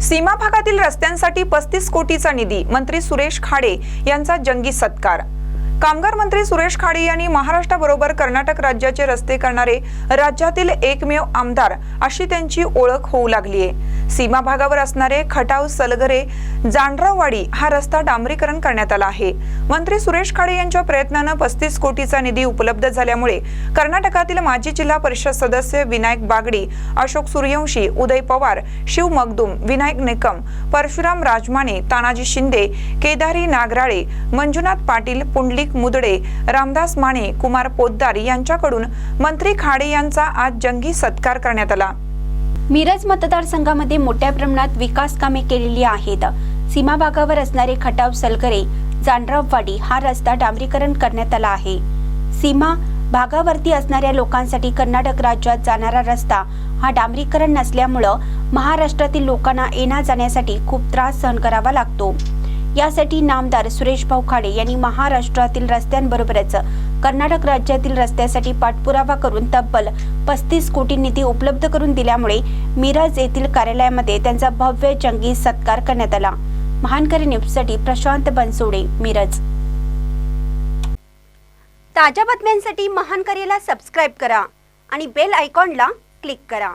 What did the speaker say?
सीमा भागातील रस्त्यांसाठी पस्तीस कोटीचा निधी मंत्री सुरेश खाडे यांचा जंगी सत्कार. कामगार मंत्री सुरेश खाडे यांनी महाराष्ट्राबरोबर कर्नाटक राज्याचे रस्ते करणारे राज्यातील एकमेव आमदार अशी त्यांची ओळख होऊ लागली आहे सीमा भागावर असणारे खटाव सलगरे जांडराववाडी हा रस्ता डांबरीकरण करण्यात आला आहे. मंत्री सुरेश खाडे यांच्या प्रयत्नानं पस्तीस कोटीचा निधी उपलब्ध झाल्यामुळे कर्नाटकातील माजी जिल्हा परिषद सदस्य विनायक बागडी अशोक सूर्यवंशी उदय पवार शिव मगदुम विनायक निकम परशुराम राजमाने तानाजी शिंदे केदारी नागराळे मंजुनाथ पाटील पुंडलिक मुदडे रामदास माने कुमार पोद्दार यांच्याकडून मंत्री खाडे यांचा आज जंगी सत्कार करण्यात आला. मिरज मतदारसंघामध्ये मोठ्या प्रमाणात विकास कामे केलेली आहेत. सीमा भागावर असणारे खटाव सलगरे जानराववाडी हा रस्ता डांबरीकरण करण्यात आला आहे. सीमा भागावरती असणाऱ्या लोकांसाठी कर्नाटक राज्यात जाणारा रस्ता हा डांबरीकरण नसल्यामुळं महाराष्ट्रातील लोकांना येण्या जाण्यासाठी खूप त्रास सहन करावा लागतो. यासाठी नामदार सुरेश भाऊ खाडे यांनी महाराष्ट्रातील रस्त्यांबरोबरच कर्नाटक राज्यातील रस्त्यासाठी पाठपुरावा करून तब्बल पस्तीस कोटी निधी उपलब्ध करून दिल्यामुळे मिरज येथील कार्यालयामध्ये त्यांचा भव्य जंगी सत्कार करण्यात आला. महानकरी न्यूजसाठी प्रशांत बनसोडे मिरज. ताज्या बातम्यांसाठी महानकरीला सबस्क्राईब करा आणि बेल आयकॉनला क्लिक करा.